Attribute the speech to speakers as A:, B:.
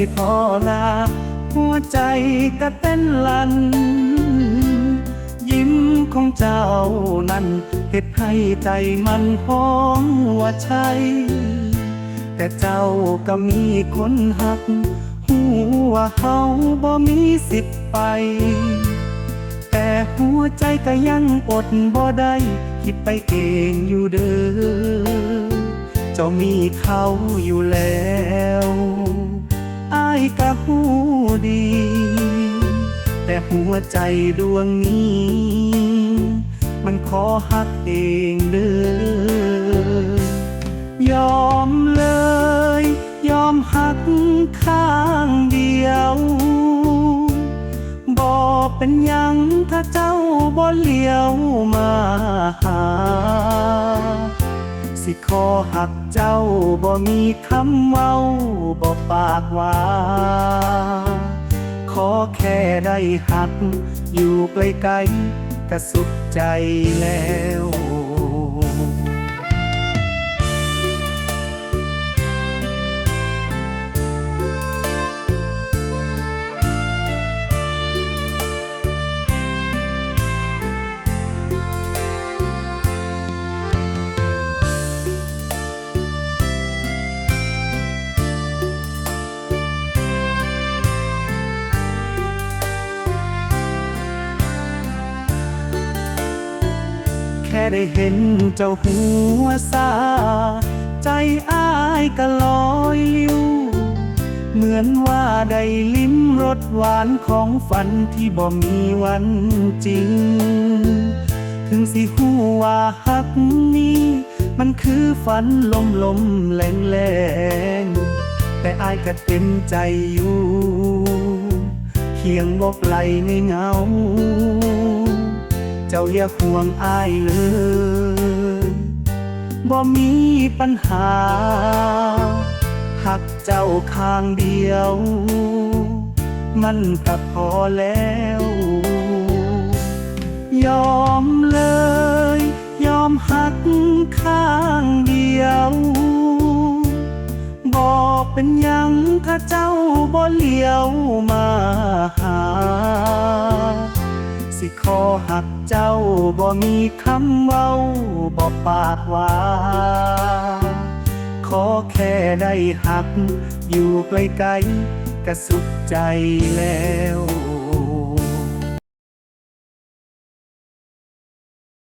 A: ที่พอลา หัวใจก็เต้นลัน ยิ้มของเจ้านั้นเฮ็ดให้ใจมันห้องว่าใช่แต่เจ้าก็มีคนหักหูว่าเฮาบ่มีสิทธิ์ไป แต่หัวใจก็ยังอดบ่ได้ คิดไปเองอยู่เด้อเจ้ามีเขาอยู่แล้วายก็หูดี แต่หัวใจดวงนี้ มันขอหักเองเด้อยอมเลย ยอมหักข้างเดียวบอกเป็นยังถ้าเจ้าบ่เลี้ยวมาหา สิขอหักเจ้าบ่มีคำเว้าบ่ปากว่าขอแค่ได้หัก อยู่ไกลๆก็สุขใจแล้ว ได้เห็นเจ้าหัวซาใจอ้ายก็ลอยลิ้ว เหมือนว่าได้ลิ้มรสหวานของฝันที่บ่มีวันจริง ถึงสิหูว่าฮักนี้ มันคือฝันลมลมๆแรงแรงๆแต่อายก็เต็มใจอยู่ เคียงบอกไหลในเงา เจ้าอย่าห่วงอายเลยบ่มีปัญหา หักเจ้าข้างเดียว มันก็พอแล้ว ยอมเลย ยอมหักข้างเดียวบอกเป็นยังถ้าเจ้าบ่เลี้ยวมาหา สิขอหักเจ้าบ่มีคำเว้าบ่ปากหวานขอแค่ได้หัก อยู่ไกลๆก็สุขใจแล้ว